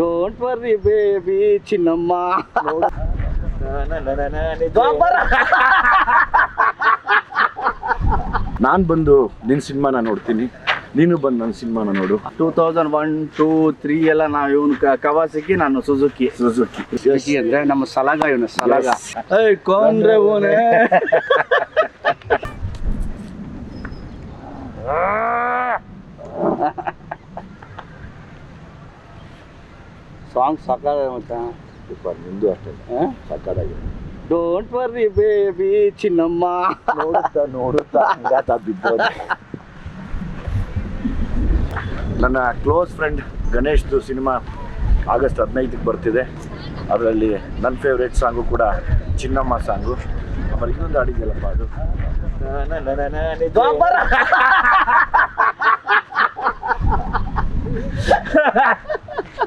Don't ವರ್ರಿ baby ಚಿನ್ನಮ್ಮ. ನಾನು ಬಂದು ನಿನ್ನ ಸಿನಿಮಾನ ನೋಡ್ತೀನಿ. ನೀನು ಬಂದು ನನ್ನ ಸಿನಿಮಾನ ನೋಡು. Two thousand one two three ಎಲ್ಲ ನಾವು ಇವನ್ ಕವಾಸಿಗೆ ನಾನು ಸುಜುಕಿ ಸುಜುಕಿ ಸುಜುಕಿ ಅಂದ್ರೆ ನಮ್ಮ ಸಲಗ ಇವನು ಸಲಗ. ಐ ಕೊಂಡ್ರೆ ಓನೆ. ಸಾಂಗ್ ಮತ್ತ. ಸೂಪರ್ ನಿಂದು ಅಷ್ಟೇ. ಸಾಕಾಗಿದೆ ಡೋಂಟ್ ವರ್ರಿ ಬೇಬಿ ಚಿನ್ನಮ್ಮ. ನೋಡುತ್ತಾ ನೋಡುತ್ತಾ ಹಂಗಾತ ಬಿದ್ದೋದೆ. ನನ್ನ ಕ್ಲೋಸ್ ಫ್ರೆಂಡ್ ಗಣೇಶ್ದು ಸಿನಿಮಾ ಆಗಸ್ಟ್ ಹದಿನೈದಕ್ಕೆ ಬರ್ತಿದೆ. ಅದರಲ್ಲಿ ನನ್ನ ಫೇವ್ರೇಟ್ ಸಾಂಗು ಕೂಡ ಚಿನ್ನಮ್ಮ ಸಾಂಗು ಆಮೇಲೆ ಇನ್ನೊಂದು ಹಾಡಿದೆಯಲ್ಲಪ್ಪ ಅದು?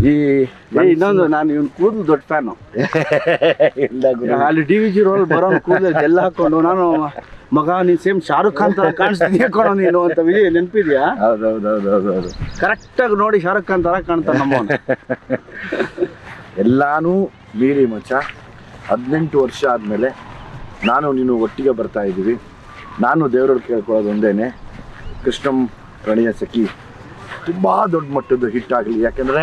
ಈ ಏ, ಇನ್ನೊಂದು ನಾನು ಇವ್ನು ಕೂದಲು ದೊಡ್ಡ ಫ್ಯಾನು. ಅಲ್ಲಿ ಡಿ ವಿ ಜಿ ರೋಲ್ ಬರೋ ಕೂದಲು ಎಲ್ಲ ಹಾಕೊಂಡು ನಾನು ಮಗ ನೀನು ಸೇಮ್ ಶಾರುಖ್ ಖಾನ್ ತರ ಕಾಣಿಸ್ತೀನಿ ಕೊಡೋ ನೀನು ಅಂತ ವಿಜಯ್ ನೆನಪಿದ್ಯಾ? ಹೌದು ಹೌದು ಹೌದು ಹೌದು ಹೌದು ಕರೆಕ್ಟಾಗಿ ನೋಡಿ ಶಾರುಖ್ ಖಾನ್ ತರ ಕಾಣ್ತಾನೆ ನಮ್ಮ ಎಲ್ಲಾನು ಮೀರಿ ಮಚ್ಚ. ಹದಿನೆಂಟು ವರ್ಷ ಆದಮೇಲೆ ನಾನು ನೀನು ಒಟ್ಟಿಗೆ ಬರ್ತಾ ಇದ್ದೀವಿ. ನಾನು ದೇವ್ರಲ್ಲಿ ಕೇಳ್ಕೊಳ್ಳೋದು ಒಂದೇನೆ. ಕೃಷ್ಣಂ ಪ್ರಣಯ ಸಖಿ ತುಂಬ ದೊಡ್ಡ ಮಟ್ಟದ್ದು ಹಿಟ್ ಆಗಲಿ. ಯಾಕೆಂದರೆ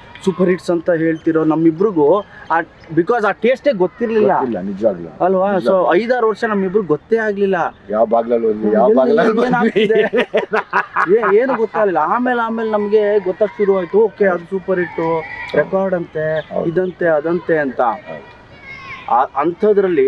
ಸೂಪರ್ ಹಿಟ್ಸ್ ಅಂತ ಹೇಳ್ತಿರೋ ನಮ್ಮಿಬ್ರಿಗೂ ಆ ಬಿಕಾಸ್ ಆ ಟೇಸ್ಟೇ ಗೊತ್ತಿರಲಿಲ್ಲ. ಇಲ್ಲ ನಿಜವಾಗ್ಲು. ಅಲ್ವಾ? ಸೊ ಐದಾರು ವರ್ಷ ನಮ್ಮಿಬ್ರು ಗೊತ್ತೇ ಆಗ್ಲಿಲ್ಲ. ಯಾವ ಬಾಗ್ಲಲ್ಲಿ ಹೋದ್ವಿ ಯಾವ ಎಲ್ಲಿ- ಬಾಗ್ಲಲ್ಲಿ ಏನಾಗ್ತಿದೆ? ಏ- ಏನು ಗೊತ್ತಾಗಲಿಲ್ಲ. ಆಮೇಲೆ ಆಮೇಲೆ ನಮಗೆ ಗೊತ್ತಾಗ್ ಶುರು ಆಯ್ತು ಓಕೆ ಅದು ಸೂಪರ್ ಹಿಟ್ಟು ರೆಕಾರ್ಡ್ ಅಂತೆ ಹೌದು. ಇದಂತೆ ಅದಂತೆ ಅಂತ. ಹೌದು. ಅಂಥದ್ರಲ್ಲಿ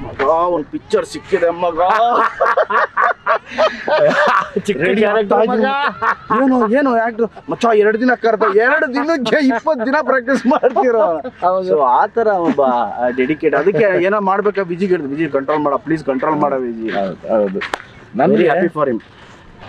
ಮಗ ಒಂದು ಪಿಕ್ಚರ್ ಸಿಕ್ಕಿದೆ ಮಗ. ಏನು ಏನು ಆಕ್ಟರ್ ಮಚ್ಚ ಎರಡು ದಿನ ಕರೆದ ಎರಡು ದಿನಕ್ಕೆ ಇಪ್ಪತ್ತು ದಿನ ಪ್ರಾಕ್ಟೀಸ್ ಮಾಡ್ತಿರೋ? ಆ ಥರ ಒಬ್ಬ ಡೆಡಿಕೇಟ್ ಅದಕ್ಕೆ ಏನೋ ಮಾಡ್ಬೇಕಾ ವಿಜಿ ಬಿಜಿ ವಿಜಿ ಕಂಟ್ರೋಲ್ ಮಾಡ ಪ್ಲೀಸ್ ಕಂಟ್ರೋಲ್ ಮಾಡ ವಿಜಿ ಹೌದು ಹೌದು. Happy for him